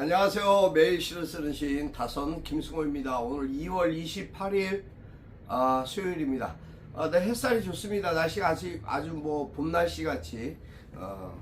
안녕하세요. 매일 시를 쓰는 시인 다선 김승호입니다. 오늘 2월 28일 아, 수요일입니다. 아, 네, 햇살이 좋습니다. 날씨가 아직 아주 뭐 봄 날씨 같이 어,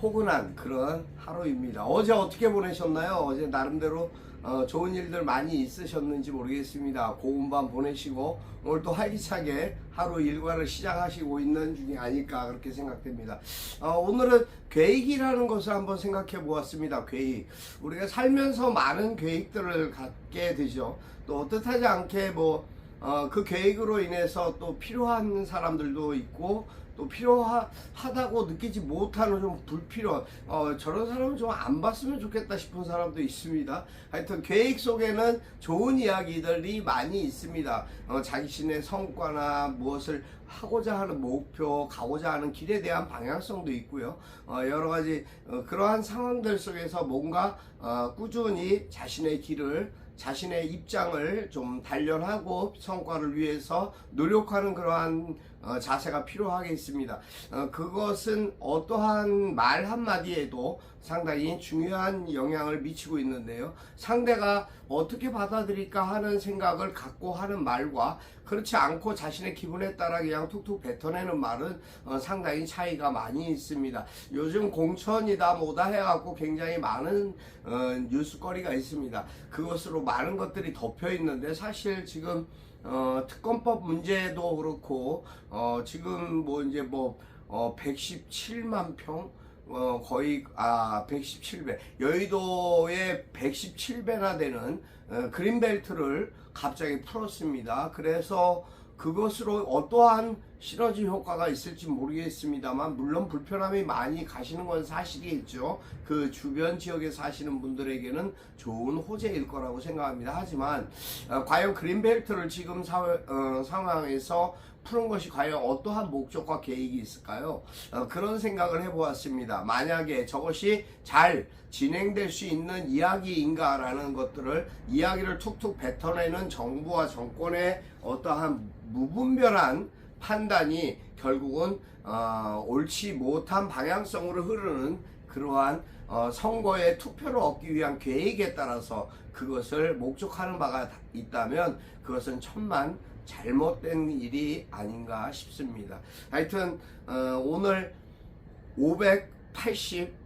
포근한 그런 하루입니다. 어제 어떻게 보내셨나요? 어제 나름대로 어, 좋은 일들 많이 있으셨는지 모르겠습니다. 고운 밤 보내시고 오늘 또 활기차게 하루 일과를 시작하시고 있는 중이 아닐까 그렇게 생각됩니다. 어, 오늘은 계획이라는 것을 한번 생각해 보았습니다. 계획. 우리가 살면서 많은 계획들을 갖게 되죠. 또 뜻하지 않게 뭐 어, 그 계획으로 인해서 또 필요한 사람들도 있고 또 필요하다고 느끼지 못하는 좀 불필요 어, 저런 사람은 좀 안 봤으면 좋겠다 싶은 사람도 있습니다. 하여튼 계획 속에는 좋은 이야기들이 많이 있습니다. 어, 자신의 성과나 무엇을 하고자 하는 목표, 가고자 하는 길에 대한 방향성도 있고요. 어, 여러 가지 어, 그러한 상황들 속에서 뭔가 어, 꾸준히 자신의 길을 자신의 입장을 좀 단련하고 성과를 위해서 노력하는 그러한 어, 자세가 필요하겠습니다. 어, 그것은 어떠한 말 한마디에도 상당히 중요한 영향을 미치고 있는데요. 상대가 어떻게 받아들일까 하는 생각을 갖고 하는 말과 그렇지 않고 자신의 기분에 따라 그냥 툭툭 뱉어내는 말은 어, 상당히 차이가 많이 있습니다. 요즘 공천이다 뭐다 해갖고 굉장히 많은 어, 뉴스거리가 있습니다. 그것으로 많은 것들이 덮여 있는데 사실 지금 어, 특검법 문제도 그렇고 어, 지금 뭐 이제 뭐 어, 117만 평 어, 거의 아 117배 여의도에 117배나 되는 어, 그린벨트를 갑자기 풀었습니다. 그래서 그것으로 어떠한 시너지 효과가 있을지 모르겠습니다만 물론 불편함이 많이 가시는 건 사실이겠죠. 그 주변 지역에 사시는 분들에게는 좋은 호재일 거라고 생각합니다. 하지만 어, 과연 그린벨트를 지금 사회, 어, 상황에서 푸는 것이 과연 어떠한 목적과 계획이 있을까요? 어, 그런 생각을 해보았습니다. 만약에 저것이 잘 진행될 수 있는 이야기인가라는 것들을 이야기를 툭툭 뱉어내는 정부와 정권의 어떠한 무분별한 판단이 결국은 어, 옳지 못한 방향성으로 흐르는 그러한 어, 선거에 투표를 얻기 위한 계획에 따라서 그것을 목적하는 바가 있다면 그것은 천만 잘못된 일이 아닌가 싶습니다. 하여튼 어, 오늘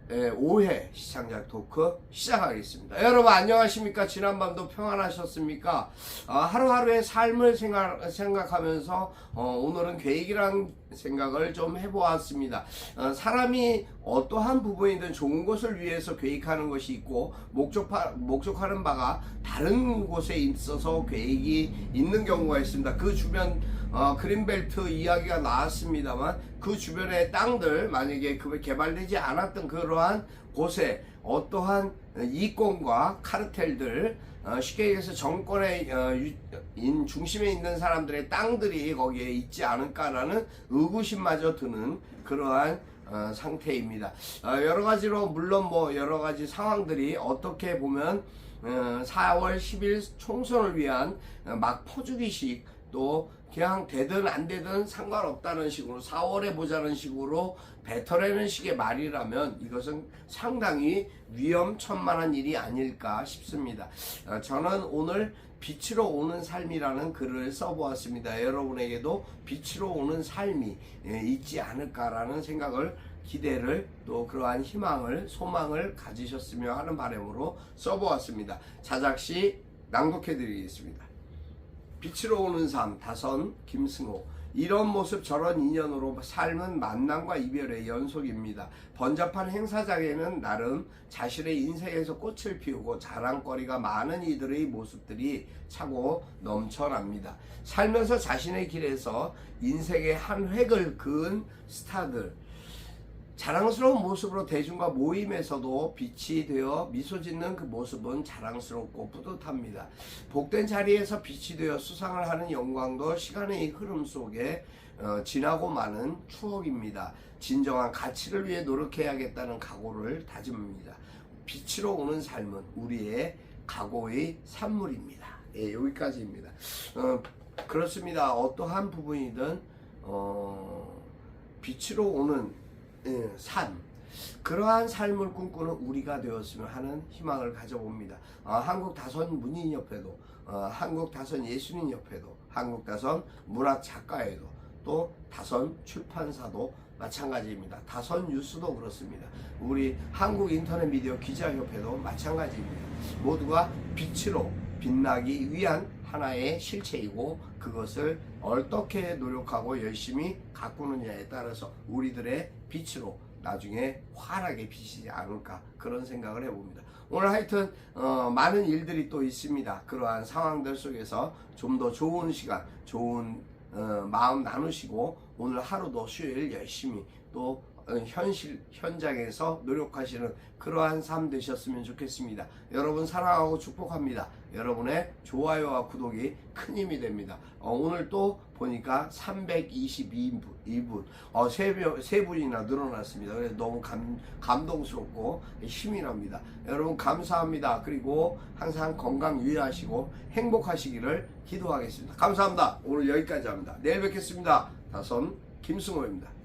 585회 시청자 토크 시작하겠습니다. 여러분 안녕하십니까? 지난밤도 평안하셨습니까? 어, 하루하루의 삶을 생각, 생각하면서 어, 오늘은 계획이란 생각을 좀 해보았습니다. 어, 사람이 어떠한 부분이든 좋은 것을 위해서 계획하는 것이 있고 목적하, 목적하는 바가 다른 곳에 있어서 계획이 있는 경우가 있습니다. 그 주변 어, 그린벨트 이야기가 나왔습니다만 그 주변의 땅들 만약에 그 개발되지 않았던 그 러한 곳에 어떠한 이권과 카르텔들 어, 쉽게 얘기해서 정권의 어, 중심에 있는 사람들의 땅들이 거기에 있지 않을까라는 의구심마저 드는 그러한 어, 상태입니다. 어, 여러 가지로 물론 뭐 여러 가지 상황들이 어떻게 보면 어, 4월 10일 총선을 위한 어, 막 퍼주기식 또 그냥 되든 안 되든 상관없다는 식으로 4월에 보자는 식으로 뱉어내는 식의 말이라면 이것은 상당히 위험천만한 일이 아닐까 싶습니다. 어, 저는 오늘 빛으로 오는 삶이라는 글을 써보았습니다. 여러분에게도 빛으로 오는 삶이 예, 있지 않을까라는 생각을 기대를 또 그러한 희망을 소망을 가지셨으며 하는 바람으로 써보았습니다. 자작시 낭독해 드리겠습니다. 빛으로 오는 삶 다선 김승호 이런 모습 저런 인연으로 삶은 만남과 이별의 연속입니다. 번잡한 행사장에는 나름 자신의 인생에서 꽃을 피우고 자랑거리가 많은 이들의 모습들이 차고 넘쳐납니다. 살면서 자신의 길에서 인생의 한 획을 그은 스타들 자랑스러운 모습으로 대중과 모임에서도 빛이 되어 미소 짓는 그 모습은 자랑스럽고 뿌듯합니다. 복된 자리에서 빛이 되어 수상을 하는 영광도 시간의 흐름 속에 어, 지나고 마는 추억입니다. 진정한 가치를 위해 노력해야겠다는 각오를 다짐합니다. 빛으로 오는 삶은 우리의 각오의 산물입니다. 예, 여기까지입니다. 어, 그렇습니다. 어떠한 부분이든 어, 빛으로 오는 예, 삶. 그러한 삶을 꿈꾸는 우리가 되었으면 하는 희망을 가져봅니다. 어, 한국 다선 문인협회도, 어, 한국 다선 예술인협회도, 한국 다선 문학 작가회도, 또 다선 출판사도 마찬가지입니다. 다선 뉴스도 그렇습니다. 우리 한국 인터넷 미디어 기자협회도 마찬가지입니다. 모두가 빛으로 빛나기 위한 하나의 실체이고 그것을 어떻게 노력하고 열심히 가꾸느냐에 따라서 우리들의 빛으로 나중에 환하게 비치지 않을까 그런 생각을 해봅니다. 오늘 하여튼 어, 많은 일들이 또 있습니다. 그러한 상황들 속에서 좀 더 좋은 시간, 좋은 어, 마음 나누시고 오늘 하루도 수요일 열심히 또 어, 현실 현장에서 노력하시는 그러한 삶 되셨으면 좋겠습니다. 여러분 사랑하고 축복합니다. 여러분의 좋아요와 구독이 큰 힘이 됩니다. 어, 오늘 또 보니까 322분, 2분, 어, 세, 명- 세 분이나 늘어났습니다. 그래서 너무 감, 감동스럽고 힘이 납니다. 여러분 감사합니다. 그리고 항상 건강 유의하시고 행복하시기를 기도하겠습니다. 감사합니다. 오늘 여기까지 합니다. 내일 뵙겠습니다. 다선 김승호입니다.